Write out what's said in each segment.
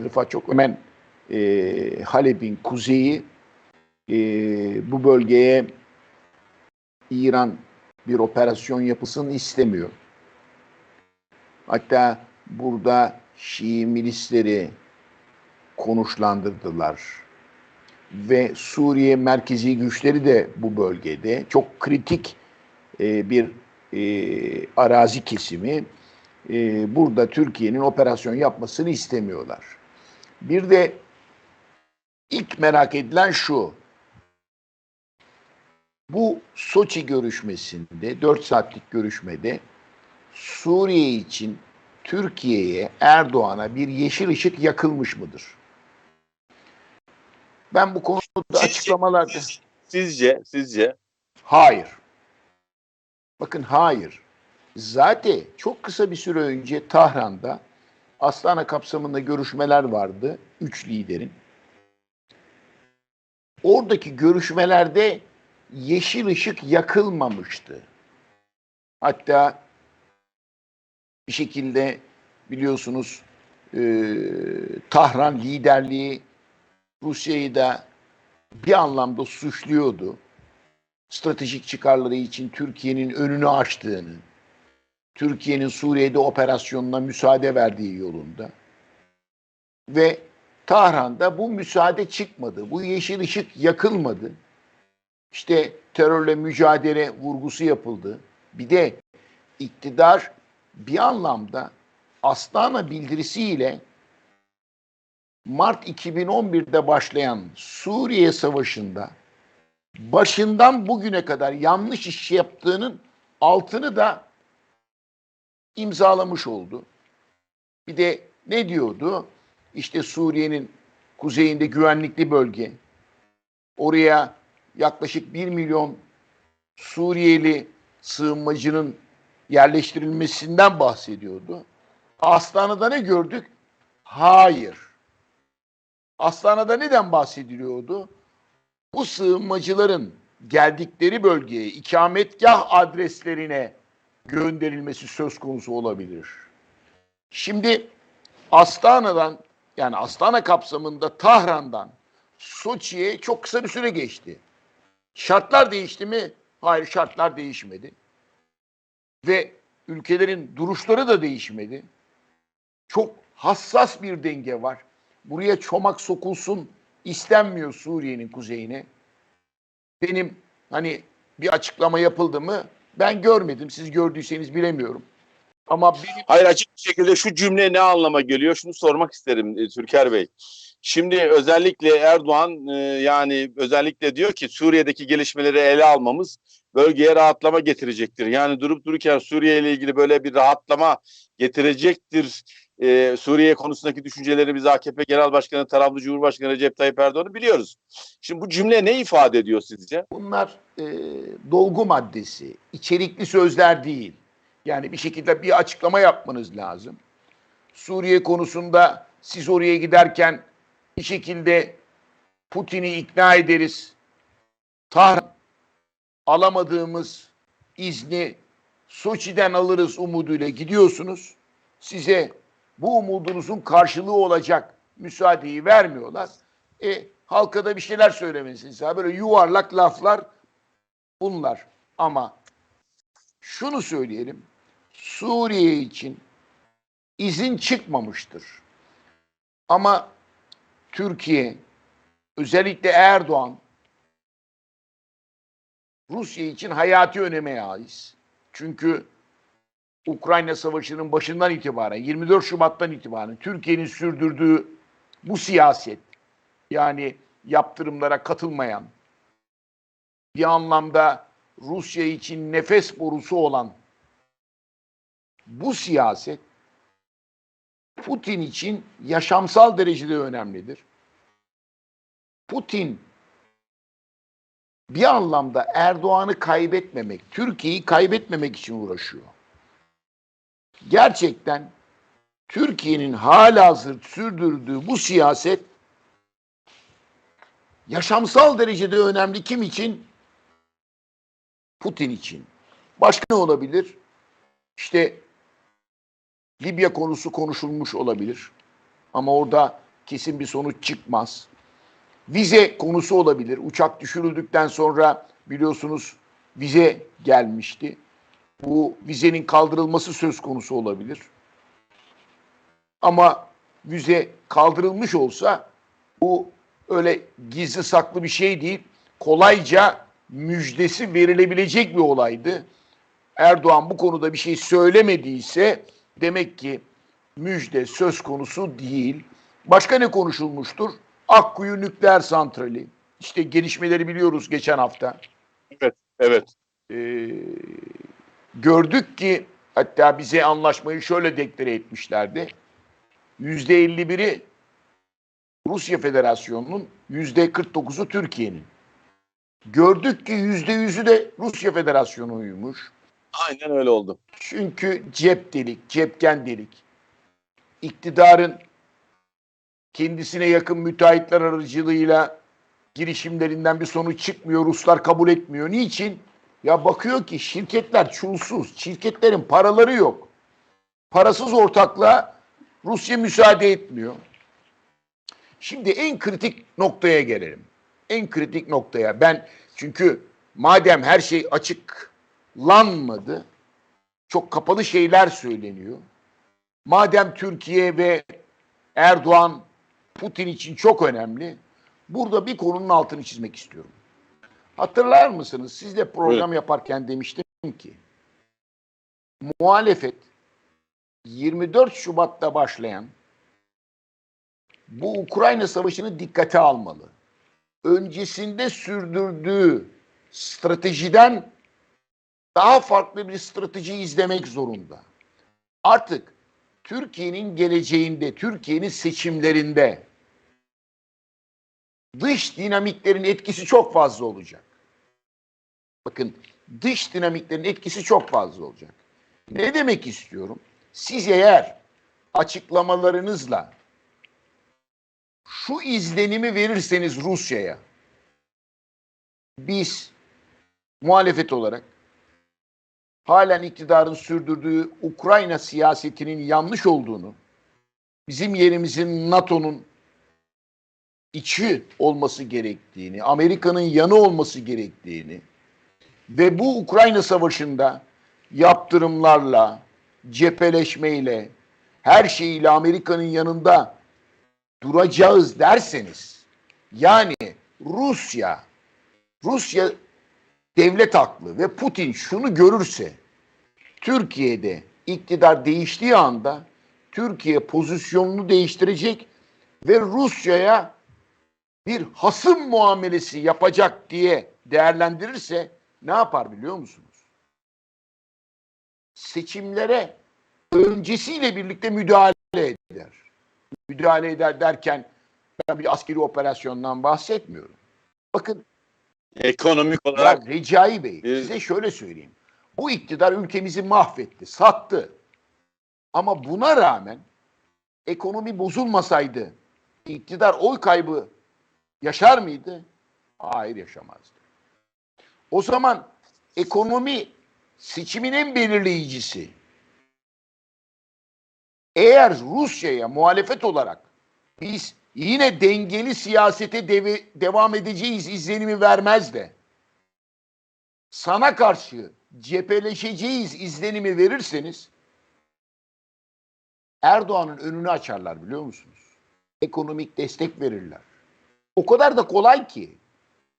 Rifat çok hemen e, Halep'in kuzeyi e, bu bölgeye İran bir operasyon yapısını istemiyor. Hatta burada Şii milisleri konuşlandırdılar. Ve Suriye merkezi güçleri de bu bölgede çok kritik e, bir e, arazi kesimi e, burada Türkiye'nin operasyon yapmasını istemiyorlar. Bir de ilk merak edilen şu. Bu Soçi görüşmesinde, 4 saatlik görüşmede Suriye için Türkiye'ye, Erdoğan'a bir yeşil ışık yakılmış mıdır? Ben bu konuda Sizce- açıklamalarda... Sizce, sizce Hayır. Bakın hayır. Zaten çok kısa bir süre önce Tahran'da Astana kapsamında görüşmeler vardı. Üç liderin. Oradaki görüşmelerde yeşil ışık yakılmamıştı. Hatta bir şekilde biliyorsunuz e, Tahran liderliği Rusya'yı da bir anlamda suçluyordu stratejik çıkarları için Türkiye'nin önünü açtığını, Türkiye'nin Suriye'de operasyonuna müsaade verdiği yolunda. Ve Tahran'da bu müsaade çıkmadı. Bu yeşil ışık yakılmadı. İşte terörle mücadele vurgusu yapıldı. Bir de iktidar bir anlamda Astana bildirisiyle Mart 2011'de başlayan Suriye Savaşı'nda başından bugüne kadar yanlış iş yaptığının altını da imzalamış oldu. Bir de ne diyordu? İşte Suriye'nin kuzeyinde güvenlikli bölge. Oraya yaklaşık 1 milyon Suriyeli sığınmacının yerleştirilmesinden bahsediyordu. Astana'da ne gördük? Hayır. Astana'da neden bahsediliyordu? bu sığınmacıların geldikleri bölgeye ikametgah adreslerine gönderilmesi söz konusu olabilir. Şimdi Astana'dan yani Astana kapsamında Tahran'dan Soçi'ye çok kısa bir süre geçti. Şartlar değişti mi? Hayır şartlar değişmedi. Ve ülkelerin duruşları da değişmedi. Çok hassas bir denge var. Buraya çomak sokulsun istenmiyor Suriye'nin kuzeyine. Benim hani bir açıklama yapıldı mı ben görmedim. Siz gördüyseniz bilemiyorum. Ama benim Hayır açık bir şekilde şu cümle ne anlama geliyor? Şunu sormak isterim e, Türker Bey. Şimdi özellikle Erdoğan e, yani özellikle diyor ki Suriye'deki gelişmeleri ele almamız bölgeye rahatlama getirecektir. Yani durup dururken Suriye ile ilgili böyle bir rahatlama getirecektir. E, Suriye konusundaki düşünceleri biz AKP Genel Başkanı, taraflı Cumhurbaşkanı Recep Tayyip Erdoğan'ı biliyoruz. Şimdi bu cümle ne ifade ediyor sizce? bunlar e, dolgu maddesi, içerikli sözler değil. Yani bir şekilde bir açıklama yapmanız lazım. Suriye konusunda siz oraya giderken bir şekilde Putin'i ikna ederiz. Tahran alamadığımız izni Soçi'den alırız umuduyla gidiyorsunuz. Size bu umudunuzun karşılığı olacak müsaadeyi vermiyorlar. E, halka da bir şeyler söylemesiniz. Böyle yuvarlak laflar bunlar. Ama şunu söyleyelim. Suriye için izin çıkmamıştır. Ama Türkiye özellikle Erdoğan Rusya için hayati öneme haiz. Çünkü Ukrayna Savaşı'nın başından itibaren 24 Şubat'tan itibaren Türkiye'nin sürdürdüğü bu siyaset yani yaptırımlara katılmayan bir anlamda Rusya için nefes borusu olan bu siyaset Putin için yaşamsal derecede önemlidir. Putin bir anlamda Erdoğan'ı kaybetmemek, Türkiye'yi kaybetmemek için uğraşıyor. Gerçekten Türkiye'nin halihazır sürdürdüğü bu siyaset yaşamsal derecede önemli kim için? Putin için. Başka ne olabilir? İşte Libya konusu konuşulmuş olabilir. Ama orada kesin bir sonuç çıkmaz. Vize konusu olabilir. Uçak düşürüldükten sonra biliyorsunuz vize gelmişti. Bu vizenin kaldırılması söz konusu olabilir. Ama vize kaldırılmış olsa bu öyle gizli saklı bir şey değil. Kolayca müjdesi verilebilecek bir olaydı. Erdoğan bu konuda bir şey söylemediyse demek ki müjde söz konusu değil. Başka ne konuşulmuştur? Akkuyu nükleer santrali. İşte gelişmeleri biliyoruz geçen hafta. Evet. Ee, gördük ki hatta bize anlaşmayı şöyle deklare etmişlerdi. Yüzde 51'i Rusya Federasyonu'nun, yüzde 49'u Türkiye'nin. Gördük ki yüzde yüzü de Rusya Federasyonu'ymuş. Aynen öyle oldu. Çünkü cep delik, cepken delik. İktidarın kendisine yakın müteahhitler aracılığıyla girişimlerinden bir sonuç çıkmıyor. Ruslar kabul etmiyor. Niçin? Ya bakıyor ki şirketler çulsuz. Şirketlerin paraları yok. Parasız ortaklığa Rusya müsaade etmiyor. Şimdi en kritik noktaya gelelim. En kritik noktaya. Ben çünkü madem her şey açıklanmadı, çok kapalı şeyler söyleniyor. Madem Türkiye ve Erdoğan Putin için çok önemli. Burada bir konunun altını çizmek istiyorum. Hatırlar mısınız? Sizle program yaparken demiştim ki muhalefet 24 Şubat'ta başlayan bu Ukrayna Savaşı'nı dikkate almalı. Öncesinde sürdürdüğü stratejiden daha farklı bir strateji izlemek zorunda. Artık Türkiye'nin geleceğinde, Türkiye'nin seçimlerinde dış dinamiklerin etkisi çok fazla olacak. Bakın dış dinamiklerin etkisi çok fazla olacak. Ne demek istiyorum? Siz eğer açıklamalarınızla şu izlenimi verirseniz Rusya'ya biz muhalefet olarak halen iktidarın sürdürdüğü Ukrayna siyasetinin yanlış olduğunu, bizim yerimizin NATO'nun içi olması gerektiğini, Amerika'nın yanı olması gerektiğini ve bu Ukrayna Savaşı'nda yaptırımlarla, cepheleşmeyle, her şeyiyle Amerika'nın yanında duracağız derseniz, yani Rusya, Rusya devlet aklı ve Putin şunu görürse, Türkiye'de iktidar değiştiği anda Türkiye pozisyonunu değiştirecek ve Rusya'ya bir hasım muamelesi yapacak diye değerlendirirse ne yapar biliyor musunuz? Seçimlere öncesiyle birlikte müdahale eder. Müdahale eder derken bir askeri operasyondan bahsetmiyorum. Bakın Ekonomik olarak Recai Bey bir- size şöyle söyleyeyim. Bu iktidar ülkemizi mahvetti, sattı. Ama buna rağmen ekonomi bozulmasaydı iktidar oy kaybı yaşar mıydı? Hayır yaşamazdı. O zaman ekonomi seçimin en belirleyicisi. Eğer Rusya'ya muhalefet olarak biz yine dengeli siyasete deve- devam edeceğiz izlenimi vermez de sana karşı cepheleşeceğiz izlenimi verirseniz Erdoğan'ın önünü açarlar biliyor musunuz? Ekonomik destek verirler. O kadar da kolay ki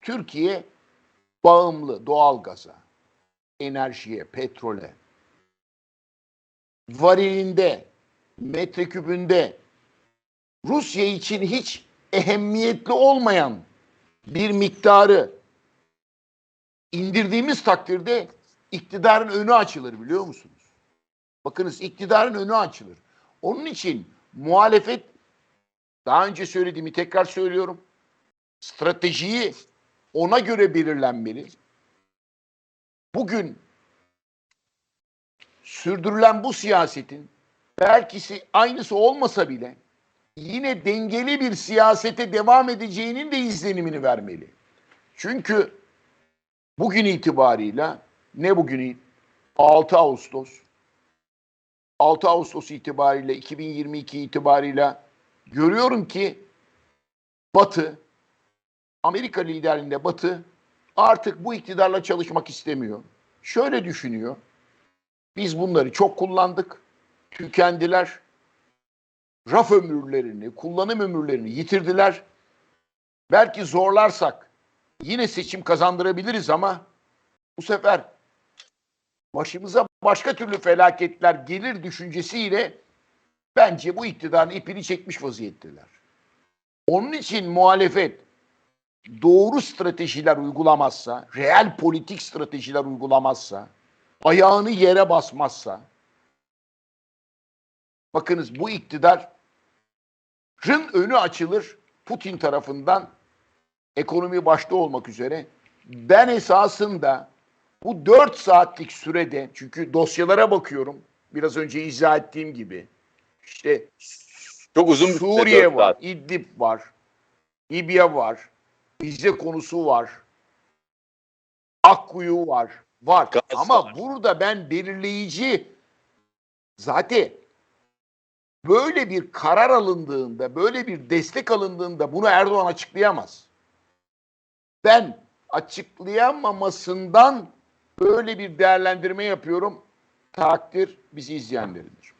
Türkiye bağımlı doğalgaza, enerjiye, petrole, varilinde, metrekübünde Rusya için hiç ehemmiyetli olmayan bir miktarı indirdiğimiz takdirde iktidarın önü açılır biliyor musunuz? Bakınız iktidarın önü açılır. Onun için muhalefet daha önce söylediğimi tekrar söylüyorum. Stratejiyi ona göre belirlenmeli. Bugün sürdürülen bu siyasetin belkisi aynısı olmasa bile yine dengeli bir siyasete devam edeceğinin de izlenimini vermeli. Çünkü bugün itibarıyla ne bugün 6 Ağustos 6 Ağustos itibariyle 2022 itibarıyla görüyorum ki Batı, Amerika liderliğinde Batı artık bu iktidarla çalışmak istemiyor. Şöyle düşünüyor. Biz bunları çok kullandık. Tükendiler. Raf ömürlerini, kullanım ömürlerini yitirdiler. Belki zorlarsak yine seçim kazandırabiliriz ama bu sefer başımıza başka türlü felaketler gelir düşüncesiyle bence bu iktidarın ipini çekmiş vaziyetteler. Onun için muhalefet doğru stratejiler uygulamazsa, reel politik stratejiler uygulamazsa, ayağını yere basmazsa, bakınız bu iktidarın önü açılır Putin tarafından ekonomi başta olmak üzere. Ben esasında bu 4 saatlik sürede çünkü dosyalara bakıyorum biraz önce izah ettiğim gibi işte Çok uzun Suriye var, saat. İdlib var, İbya var, Rize konusu var, Akkuyu var, var. Gaz Ama var. burada ben belirleyici zaten böyle bir karar alındığında, böyle bir destek alındığında bunu Erdoğan açıklayamaz. Ben açıklayamamasından böyle bir değerlendirme yapıyorum. Takdir bizi izleyenlerindir.